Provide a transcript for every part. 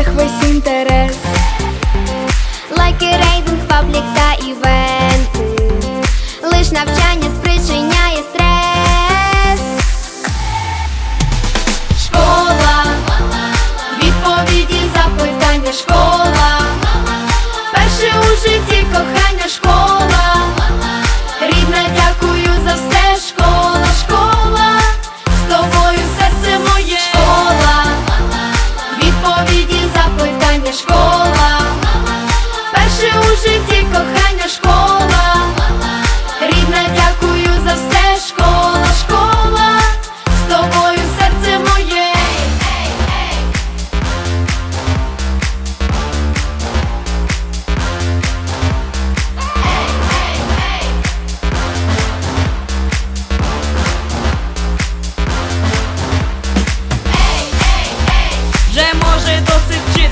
гаджетах весь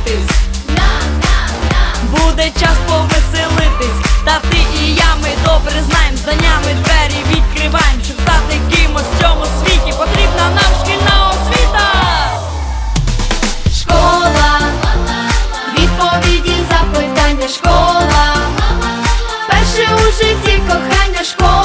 досить вчитись, буде час повеселитись. Та ти і я ми добре знаємо, знаннями двері відкриваємо, щоб стати кимось в цьому світі. Потрібна нам шкільна освіта. Школа, відповіді, запитання, школа. Перше у житті кохання школа.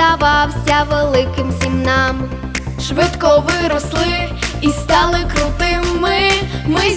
Здавався великим всім нам. Швидко виросли і стали крутими. Ми